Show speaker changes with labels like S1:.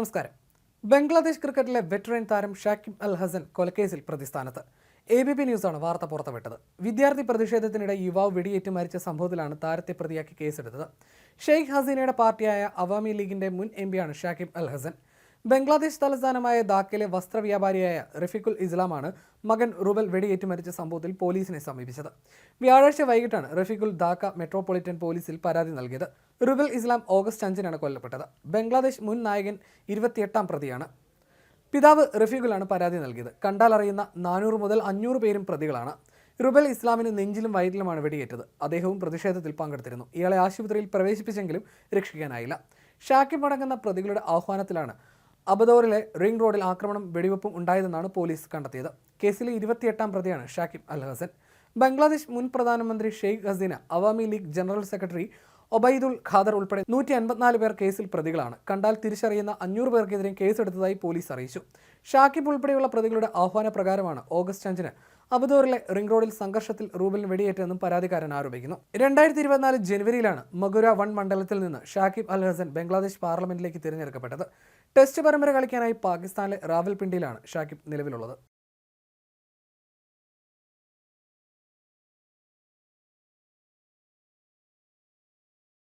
S1: നമസ്കാരം. ബംഗ്ലാദേശ് ക്രിക്കറ്റിലെ വെറ്ററൻ താരം ഷാക്കിബ് അൽ ഹസൻ കൊലക്കേസിൽ പ്രതിസ്ഥാനത്ത്. എ ബി പി ന്യൂസാണ് വാർത്ത പുറത്തുവിട്ടത്. വിദ്യാർത്ഥി പ്രതിഷേധത്തിനിടെ യുവാവ് വെടിയേറ്റ് മരിച്ച സംഭവത്തിലാണ് താരത്തെ പ്രതിയാക്കി കേസെടുത്തത്. ഷെയ്ഖ് ഹസീനയുടെ പാർട്ടിയായ അവാമി ലീഗിന്റെ മുൻ എം പിയാണ് ഷാക്കിബ് അൽ ഹസൻ. ബംഗ്ലാദേശ് തലസ്ഥാനമായ ധാക്കയിലെ വസ്ത്രവ്യാപാരിയായ റഫീഖുൽ ഇസ്ലാമാണ് മകൻ റുബൽ വെടിയേറ്റ് മരിച്ച സംഭവത്തിൽ പോലീസിനെ സമീപിച്ചത്. വ്യാഴാഴ്ച വൈകിട്ടാണ് റഫീഖുൽ ധാക്ക മെട്രോപൊളിറ്റൻ പോലീസിൽ പരാതി നൽകിയത്. റുബൽ ഇസ്ലാം ഓഗസ്റ്റ് അഞ്ചിനാണ് കൊല്ലപ്പെട്ടത്. ബംഗ്ലാദേശ് മുൻ നായകൻ ഇരുപത്തിയെട്ടാം പ്രതിയാണ്. പിതാവ് റഫീഖുലാണ് പരാതി നൽകിയത്. കണ്ടാലറിയുന്ന നാനൂറ് മുതൽ അഞ്ഞൂറ് പേരും പ്രതികളാണ്. റുബൽ ഇസ്ലാമിന് നെഞ്ചിലും വയറ്റിലുമാണ് വെടിയേറ്റത്. അദ്ദേഹവും പ്രതിഷേധത്തിൽ പങ്കെടുത്തിരുന്നു. ഇയാളെ ആശുപത്രിയിൽ പ്രവേശിപ്പിച്ചെങ്കിലും രക്ഷിക്കാനായില്ല. ഷാക്കിബ് അടങ്ങുന്ന പ്രതികളുടെ ആഹ്വാനത്തിലാണ് അബദോറിലെ റിംഗ് റോഡിൽ ആക്രമണം വെടിവെപ്പും ഉണ്ടായതെന്നാണ് പോലീസ് കണ്ടെത്തിയത്. കേസിലെ ഇരുപത്തിയെട്ടാം പ്രതിയാണ് ഷാക്കിബ് അൽ ഹസൻ. ബംഗ്ലാദേശ് മുൻ പ്രധാനമന്ത്രി Sheikh Hasina Awami league general secretary Obaidul Quader ഉൾപ്പെടെ നൂറ്റി അൻപത്തിനാല് പേർ കേസിൽ പ്രതികളാണ്. കണ്ടാൽ തിരിച്ചറിയുന്ന അഞ്ഞൂറ് പേർക്കെതിരെ കേസെടുത്തതായി പോലീസ് അറിയിച്ചു. ഷാക്കിബ് ഉൾപ്പെടെയുള്ള പ്രതികളുടെ ആഹ്വാനപ്രകാരമാണ് ഓഗസ്റ്റ് അഞ്ചിന് അബദൂറിലെ റിംഗ് റോഡിൽ സംഘർഷത്തിൽ റൂബിൽ വെടിയേറ്റെന്നും പരാതിക്കാരൻ ആരോപിക്കുന്നു. രണ്ടായിരത്തി ഇരുപത്തിനാല് ജനുവരിയിലാണ് മഗുര വൺ മണ്ഡലത്തിൽ നിന്ന് ഷാക്കിബ് അൽ ഹസൻ ബംഗ്ലാദേശ് പാർലമെന്റിലേക്ക് തിരഞ്ഞെടുക്കപ്പെട്ടത്. ടെസ്റ്റ് പരമ്പര കളിക്കാനായി പാകിസ്ഥാനിലെ റാവൽപിണ്ടിയിലാണ് ഷാക്കിബ് നിലവിലുള്ളത്.